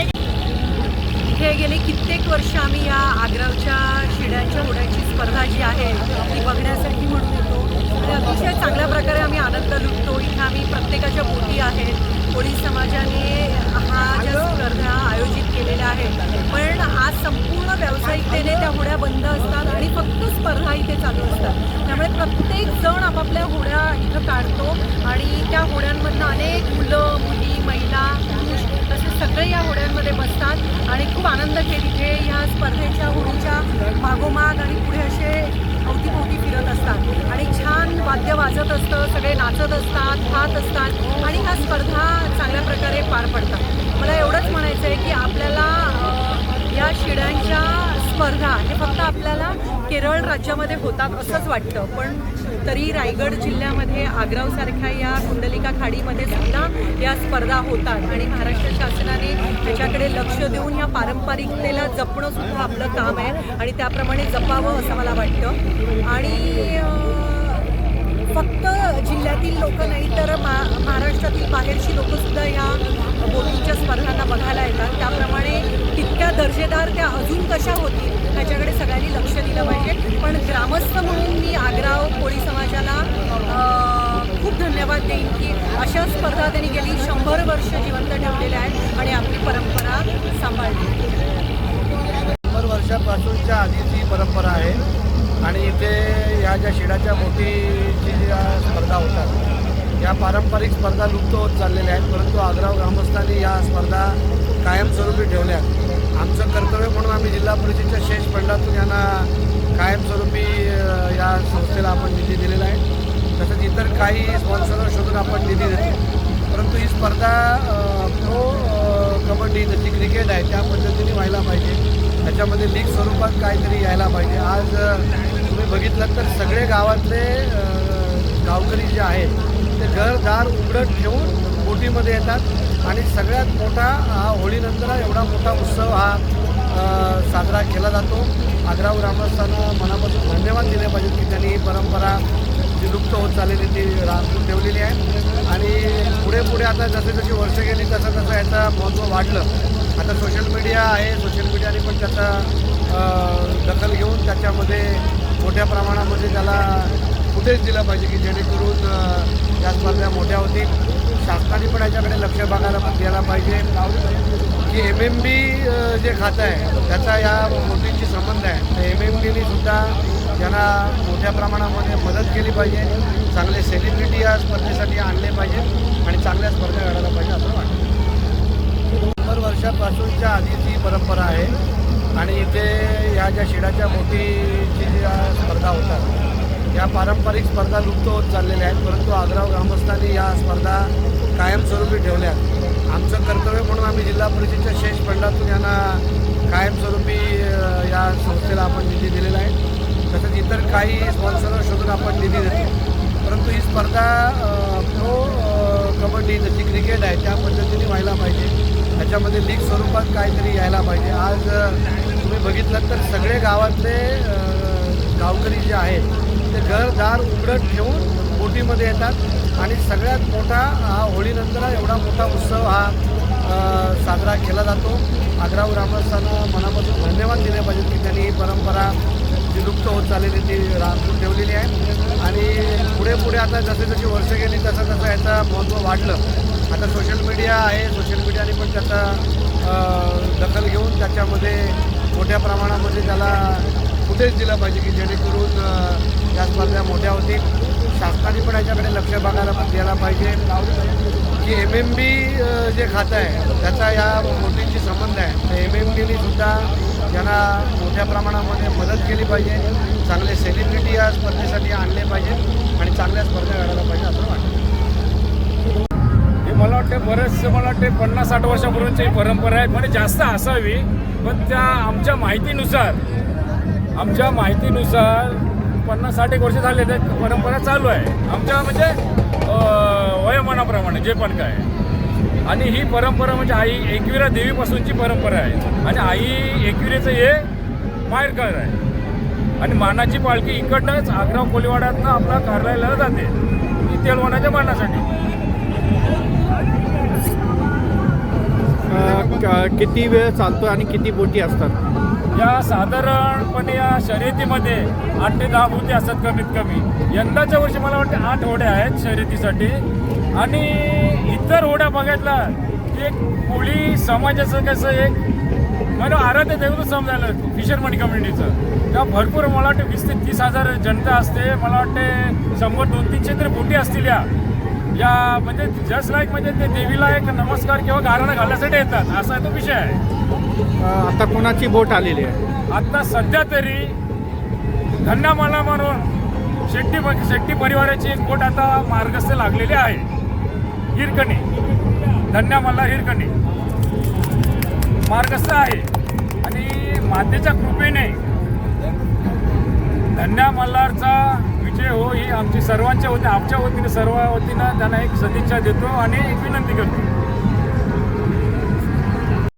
इथे गेले कित्येक वर्ष आम्ही या आग्रावच्या शिड्यांच्या उड्याची स्पर्धा जी आहे ती बघण्यासाठी म्हणून येतो. आणि अतिशय चांगल्या प्रकारे आम्ही आनंद लुटतो. इथे आम्ही प्रत्येकाच्या बोटी आहेत. कोळी समाजाने हा ज्या स्पर्धा आयोजित केलेल्या आहेत. पण आज संपूर्ण व्यावसायिकतेने त्या होड्या बंद असतात आणि फक्त स्पर्धा इथे चालू असतात. त्यामुळे प्रत्येक जण आपापल्या होड्या इथं काढतो आणि त्या होड्यांमधनं अनेक मुलं मुली महिला पुरुष तसे सगळे या होड्यांमध्ये बसतात आणि खूप आनंद घेत इथे या स्पर्धेच्या होडीच्या मागोमाग आणि पुढे असे अवतीभोवती फिरत असतात. आणि छान वाद्य वाजत असतं सगळे नाचत असतात खात असतात आणि ह्या स्पर्धा चांगल्या प्रकारे पार पडतात. मला एवढंच म्हणायचं आहे की आपल्या स्पर्धा हे फक्त आपल्याला केरळ राज्यामध्ये होतात असंच वाटतं. पण तरी रायगड जिल्ह्यामध्ये आग्रावसारख्या या कुंडलिका खाडीमध्ये सुद्धा या स्पर्धा होतात. आणि महाराष्ट्र शासनाने त्याच्याकडे लक्ष देऊन ह्या पारंपरिकतेला जपणं सुद्धा आपलं काम आहे. आणि त्याप्रमाणे जपावं असं मला वाटतं. आणि फक्त जिल्ह्यातील लोक नाही तर मा महाराष्ट्रातील बाहेरची लोकंसुद्धा या बोटींच्या स्पर्धांना बघायला येतात. त्याप्रमाणे तितक्या दर्जेदार त्या अजून कशा होतील? ह्याच्याकडे सगळ्यांनी लक्ष दिलं पाहिजे. पण ग्रामस्थ म्हणून मी आग्रा कोळी समाजाला खूप धन्यवाद देईन की अशा स्पर्धा त्यांनी गेली. शंभर वर्ष जिवंत ठेवलेल्या आहेत आणि आपली परंपरा सांभाळली. शंभर वर्षापासूनच्या आधीची परंपरा आहे आणि इथे या ज्या शिडाच्या मोठीची ज्या स्पर्धा होतात या पारंपरिक स्पर्धा लुप्त होत चाललेल्या आहेत. परंतु आग्राव ग्रामस्थांनी या स्पर्धा कायमस्वरूपी ठेवल्या आमचं कर्तव्य म्हणून आम्ही जिल्हा परिषदेच्या शेष फंडातून यांना कायमस्वरूपी या संस्थेला आपण निधी दिलेला आहे. तसंच इतर काही स्पॉन्सर शोधून आपण निधी देतो. परंतु ही स्पर्धा प्रो कबड्डी जशी क्रिकेट आहे त्या पद्धतीने व्हायला पाहिजे. त्याच्यामध्ये लीग स्वरूपात काहीतरी यायला पाहिजे. आज तुम्ही बघितलं तर सगळे गावातले गावकरी जे आहेत ते घरदार उघडत ठेवून बोटीमध्ये येतात. आणि सगळ्यात मोठा हा होळीनंतर एवढा मोठा उत्सव हा साजरा केला जातो. आग्राव ग्रामस्थांना मनापासून धन्यवाद दिले पाहिजेत की त्यांनी ही परंपरा जी लुप्त होत चाललेली ती राखून ठेवलेली आहे. आणि पुढे पुढे आता जसे जशी वर्ष गेली तसं तसं याचं महत्त्व वाढलं. आता सोशल मीडिया आहे सोशल मीडियाने पण त्याचा दखल घेऊन त्याच्यामध्ये मोठ्या प्रमाणामध्ये त्याला फुटेज दिलं पाहिजे की जेणेकरून या स्पर्धा मोठ्या होतील. शासनाने पण त्याच्याकडे लक्ष बघायला द्यायला पाहिजे. की एम एम बी जे खातं आहे त्याचा या मोदींशी संबंध आहे. तर एम एम बीने सुद्धा त्यांना मोठ्या प्रमाणामध्ये मदत केली पाहिजे चांगले सेलिब्रिटी या स्पर्धेसाठी आणले पाहिजे आणि चांगल्या स्पर्धा घडायला पाहिजे असं वाटतं. शंभर वर्षापासूनच्या आधी ही परंपरा आहे. आणि इथे या ज्या शिडाच्या मोठीची ज्या स्पर्धा होतात या पारंपरिक स्पर्धा लुप्त होत चाललेल्या आहेत. परंतु आग्राव ग्रामस्थांनी या स्पर्धा कायमस्वरूपी ठेवल्या. आमचं कर्तव्य म्हणून आम्ही जिल्हा परिषदेच्या शेष फंडातून यांना कायमस्वरूपी या संस्थेला आपण निधी दिलेला आहे. तसंच इतर काही स्पॉन्सर शोधून आपण निधी देतो. परंतु ही स्पर्धा प्रो कबड्डी जशी क्रिकेट आहे त्या पद्धतीने व्हायला पाहिजे. त्याच्यामध्ये लीग स्वरूपात काहीतरी यायला पाहिजे. आज तुम्ही बघितलं तर सगळे गावातले गावकरी जे आहेत ते घरदार उघडत ठेवून बोटीमध्ये येतात. आणि सगळ्यात मोठा हा होळीनंतर एवढा मोठा उत्सव हा साजरा केला जातो. आग्राव ग्रामस्थांना मनापासून धन्यवाद दिले पाहिजेत की त्यांनी ही परंपरा जी लुप्त होत चाललेली ती राखून ठेवलेली आहे. आणि पुढे पुढे आता जसे जशी वर्ष गेली तसं तसं याचं महत्त्व वाढलं. आता सोशल मीडिया आहे. सोशल मीडियाने पण त्याचा दखल घेऊन त्याच्यामध्ये मोठ्या प्रमाणामध्ये त्याला फुटेज दिलं पाहिजे की जेणेकरून या स्पर्धा मोठ्या होतील. शासनाने पण याच्याकडे लक्ष बघायला पण द्यायला पाहिजे. की एम एम बी जे खातं आहे त्याचा या मोठीशी संबंध आहे. तर एम एम बीने सुद्धा यांना मोठ्या प्रमाणामध्ये मदत केली पाहिजे चांगले सेलिब्रिटी या स्पर्धेसाठी आणले पाहिजेत आणि चांगल्या स्पर्धा घडायला पाहिजे असं वाटतं. हे मला वाटते बरेचसे मला वाटते पन्नास साठ वर्षापूर्वीची ही परंपरा आहे. म्हणजे जास्त असावी पण त्या आमच्या माहितीनुसार आमच्या माहितीनुसार पन्नास साठ एक वर्ष झाले ते परंपरा चालू आहे. आमच्या म्हणजे वयोमानाप्रमाणे जे पण काय. आणि ही परंपरा म्हणजे आई एकविरा देवीपासूनची परंपरा आहे. आणि आई एकविरेचं हे माहेरघर आहे. आणि मानाची पालखी इकडनंच आग्रा कोलीवाड्यातनं आपला कार्यालयाला जाते. ती तेलवणाच्या मानासाठी. किती वेळ चालतो आणि किती बोटी असतात? या साधारणपणे या शर्यतीमध्ये आठ ते दहा बोटी असतात कमीत कमी. यंदाच्या वर्षी मला वाटतं आठ होड्या आहेत शर्यतीसाठी. आणि इतर होड्या बघायला की एक कोळी समाजाचं कसं एक मला आराध्य देवच समजायला फिशरमन कम्युनिटीचं तेव्हा भरपूर मला वाटतं वीस ते तीस हजार जनता असते. मला वाटते शंभर दोन तीनशे तरी बोटी असतील या. या म्हणजे जस्ट लाईक म्हणजे ते देवीला एक नमस्कार किंवा गारणं घालण्यासाठी येतात असा तो विषय आहे. आता कोणाची बोट आलेली आहे? आता सध्या तरी धन्यामाला म्हणून शेट्टी शेट्टी परिवाराची एक बोट आता मार्गस्थ लागलेली आहे. हिरकणी. धन्यामाला हिरकणी. मार्गस्थ आहे. आणि मातेच्या कृपेने धन्या मल्हारचा विजय हो ही आमची सर्वांच्या वतीने आमच्या वतीने सर्व वतीनं त्यांना एक सदिच्छा देतो आणि एक विनंती करतो.